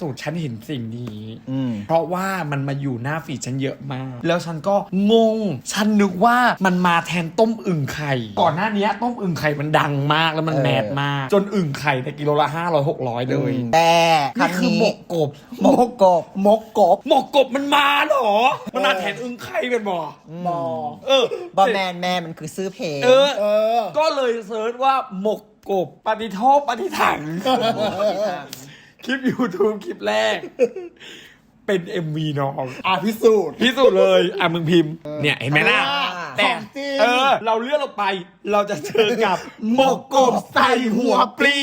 สุดฉันเห็นสิ่งนี้ อืม เพราะว่ามันมาอยู่หน้าฟีดฉันเยอะมาก แล้วฉันก็งง ฉันนึกว่ามันมาแทนต้มอึ่งไข่ ก่อนหน้านี้ต้มอึ่งไข่มันดังมากแล้วมันเออ แมสมาก จนอึ่งไข่ในยกิโลละห้าร้อยหกร้อยเลยแต่ครั้นี่งคือนี้หมกกบ หมกกบ หมกกบ หมกกบมันมาเหรอ มันมาแทนอึ่งไข่เป็นบ่บอเออ บอแมนแม่มันคือซื้อเพลง เออ เออ ก็เลยเซิร์ชว่าหมกกบปฏิโทษปฏิถังค ลิป YouTube คลิปแรก เป็น MV น้อง อะพิสูจน์ พิสูจน์เลย อะมึงพิมพ์ เนี่ยเห็นไหมล่ะอ่าแต่ ของจริง เออ เราเลื่อนลงไป เราจะเจอกับ หมกกบใส่หัวปลี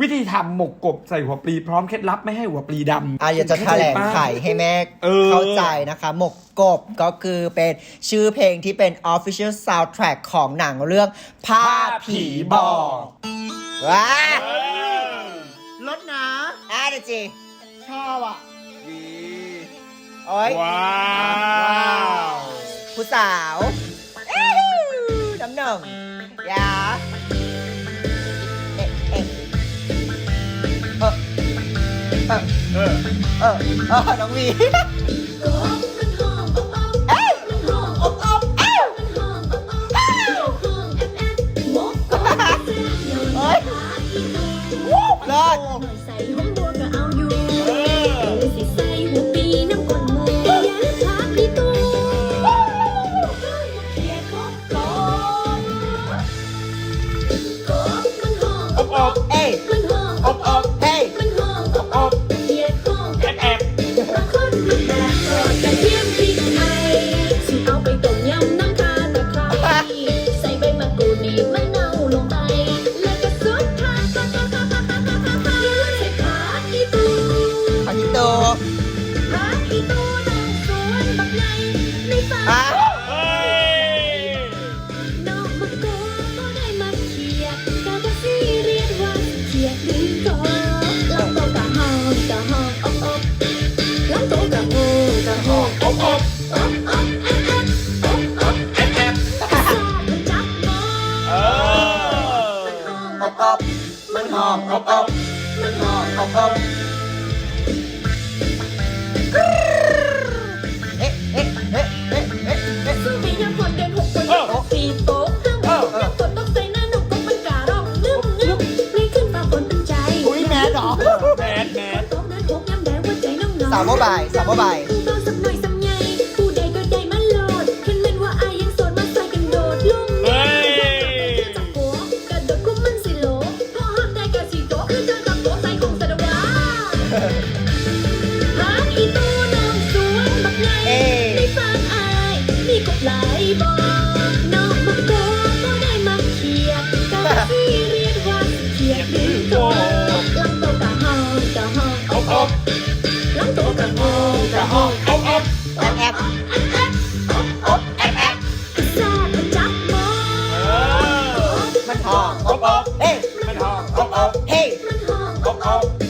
วิธีทำหมกกบใส่หัวปลีพร้อมเคล็ดลับไม่ให้หัวปลีดำ อะอยากจะแถลงไขให้แม่เออ เข้าใจนะคะ หมกกบก็คือเป็นชื่อเพลงที่เป็น Official Soundtrack ของหนังเรื่องผ้าผีบอกว้าลดนะ นะเชาวอะดี โอ้ยว้าวผู้สาวเอ้ยน้ำหนึ่งอย่าเอ๊ะเอ๊ะเออเออเออเออเออน้องวีเอ้ยอบอบเอ้ยโอ้ยเลิศ ใส่ห้องบัว อมอบอบมันหอมอบอบเอ๊ะเอ๊ะเอ๊ะเอ๊ะเอ๊ะเอ๊ะสู้ไม่ยังคนเดินหกคนยังตกสี่โต๊ะห้ามยังกดต้องใส่หน้าหนุกก็มันการ้องงึมงึมไม่ขึ้นมาบนเป็นใจอุ้ยแมสเหรอแมนแมนโต๊ะเดินหกย้ำแดงว่าใจน้องน้องสาวโมบายสาวโมบายผู้เบาสักหน่อย oh, oh.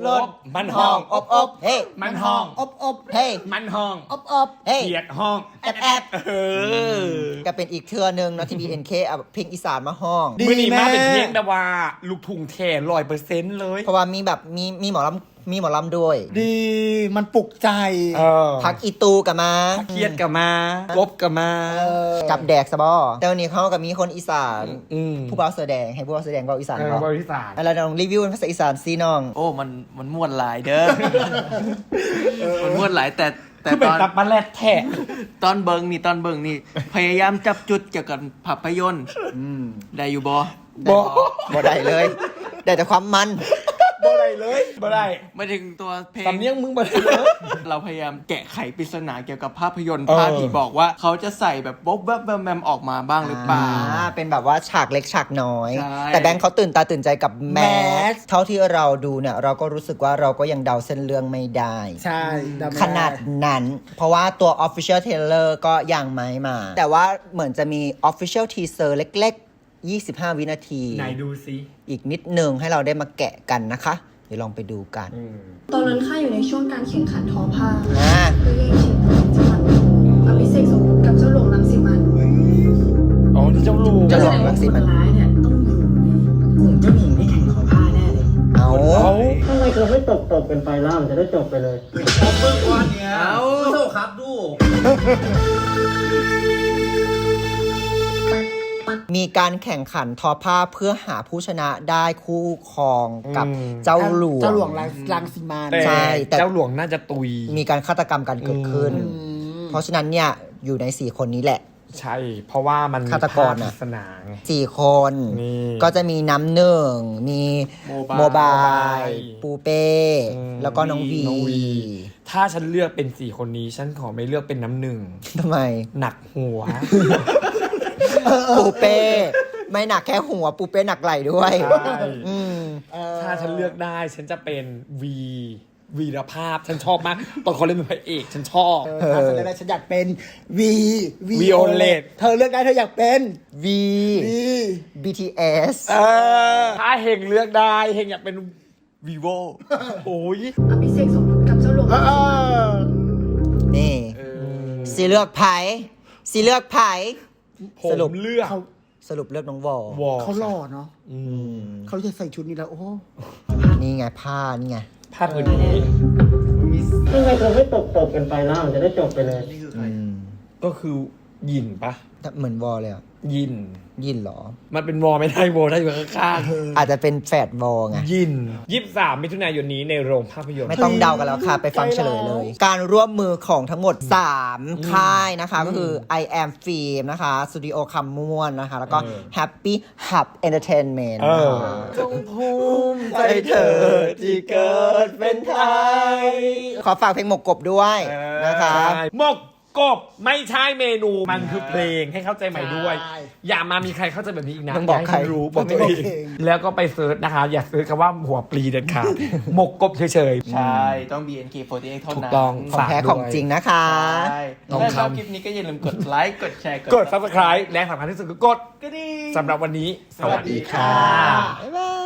Lord. มันห้อง อบอบเฮ้ยมันห้อง อบอบเฮ้ยมันห้องอบอบเฮ้ยเขียดห้องแอบแอบ เออก็เป็นอีกเทือหนึงเนาะที่ BNK เอาเพลงอีสานมาห้อง ดีมื่อนี้มาแม่ เป็นเพลงดาวาลูกทุ่งแท้ร้อยเปอร์เซ็นต์เลย เพราะว่ามีแบบมีมีหมอลำมีหมอลำด้วย ดีมันปลุกใจ เออพักอีตูกับมา เครียดกับมาลบกับมาเออกับแดกสะบอแต่วันนี้เขากับมีคนอีสานอืม ผู้บ่าวเสือแดงให้ผู้บ่าวเสือแดงเบาอีสานเออเนาะบริษัท แล้วลองรีวิวเป็นภาษาอีสานซีน้อง โอ้ มัน มันม่วนหลายเด้อมันม่วนหลายแต่แต่คือเป็ตนอนตับมาแลดแท้ตอนเบิงนี่ตอนเบิงนี่ พยายามจับจุดเกี่ยวกับภาพยนตร์ได้อยู่บ่บอบ่ได้เลย ได้แต่ความมันบ่ได้ เลยบ่ได้ไม่ถึงตัวเพลง สำเนียงมึงบ่ได้เราพยายามแกะไขปริศนาเกี่ยวกับภาพยนตร์เออ ภาพผีบอกว่าเขาจะใส่แบบบ๊อบแวบแวมแวมออกมาบ้างหรือเปล่า อ่าเป็นแบบว่าฉากเล็กฉากน้อย ใช่แต่แบงค์เขาตื่นตาตื่นใจกับแมแมสสเท่าที่เราดูเนี่ย เราก็รู้สึกว่าเราก็ยังเดาเส้นเรื่องไม่ได้ ใช่ดำขนาดนั้น เพราะว่าตัว Official Trailer ก็ยังไม่มา แต่ว่าเหมือนจะมี Official Teaser เล็ก ๆ 25 วินาที ไหนดูซิ อีกนิดนึงให้เราได้มาแกะกันนะคะเดี๋ยวลองไปดูกันตอนนั้นข้าอยู่ในช่วงการแข่งขันทอผ้าอ่า เพื่อแย่งชิงตำแหน่งจังหวัดอภิเษกสมรสกับเจ้าหลวงรังสิมันอ๋อนี่เจ้าลูกเจ้าหลวงรังสิมันร้ายเนี่ยต้องอยู่ในกลุ่มเจ้าหญิงที่แข่งขอผ้าแน่เลย เอาเอาทำไมเธอไม่ตบตบกันไปล่ะมันจะได้จบไปเลยเอา มีการแข่งขันทอผ้าเพื่อหาผู้ชนะได้คู่ครองกับเจ้าหลวง เจ้าหลวงรังรังสิมันแต่ใช่ แต่ เจ้าหลวงน่าจะตุย มีการฆาตกรรมกันเกิดขึ้นเพราะฉะนั้นเนี่ยอยู่ในสี่คนนี้แหละ ใช่ เพราะว่ามันมีฆาตกรภพน่ะ ปริศนาไง สี่คนนี่ก็จะมีน้ำหนึ่ง มีโมบายโมบายโมบายปูเป้ อืมแล้วก็น้องวีน้องวีถ้าฉันเลือกเป็นสี่คนนี้ ฉันขอไม่เลือกเป็นน้ำหนึ่ง ทำไม หนักหัว ปูเป้ ไม่หนักแค่หัวปูเป้หนักไหล่ด้วย ใช่อืม ถ้าฉันเลือกได้ฉันจะเป็นวีวีรภาพฉันชอบมาก ตอนเขาเล่นเป็นพระเอกฉันชอบ เออถ้าฉันเลือกได้ฉันอยากเป็นวี Violet เธอเลือกได้เธออยากเป็น V วี BTS เออถ้าเฮงเลือกได้เฮงอยากเป็น vivo โอ้ยอภิเษกสมรสกับเจ้าหลวงเอรังสิมันอนี่ สีเลือกไผ่สีเลือกไผ่ ผมสรุปเลือก เขาสรุปเลือกน้องวอลวอลเขาหล่อเนาะอืมเขาจะใส่ชุดนี้แล้ว โอ้โหนี่ไงผ้านี่ไง ภาพอื่นนี้ทำไมเธอไม่ตบตบกันไปล่ะมันจะได้จบไปเลยอืมก็คือ ยินปะเหมือนวอลเลยอะยิน ยินเหรอ มันเป็นวอลไม่ได้วอลได้อยู่ข้างอาจจะเป็นแฟดวอลไงๆยินยี่สิบสามมิถุนายนนี้ในโรงภาพยนตร์ ไม่ต้องเดากันแล้วค่ะ ไปฟังเฉลยเลย การร่วมมือของทั้งหมด 3 ค่ายนะคะ ก็คือ I am Film นะคะ Studio คำม่วนนะคะ แล้วก็ Happy Hub Entertainment เออนะคะจงภูมิใจเธอที่เกิดเป็นไทย ขอฝากเพลงหมกกบด้วยนะคะหมก กบไม่ใช่เมนูมันคือเพลงให้เข้าใจใหม่ด้วย ใช่อย่ามามีใครเข้าใจแบบนี้อีกนะต้องบอกย่าใครห้รู้บอกตัวเองบอกตัวเอง แล้วก็ไปเซิร์ชนะคะ อย่าเซิร์ชคำว่าหัวปลีเด็ดขาดหมกกบเฉยๆ ใช่ ต้อง BNK48 เท่าถูกนั้นต้อง ของแท้ฝากด้วยของจริงนะคะ ใช่ต้องถ้าชอบทำคลิปนี้ก็อย่าลืมกดไลค์ กดแชร์ กด subscribe และสำคัญที่สุดคือกดกระดิ่ง สำหรับวันนี้ สวัสดีค่ะ บ๊ายบาย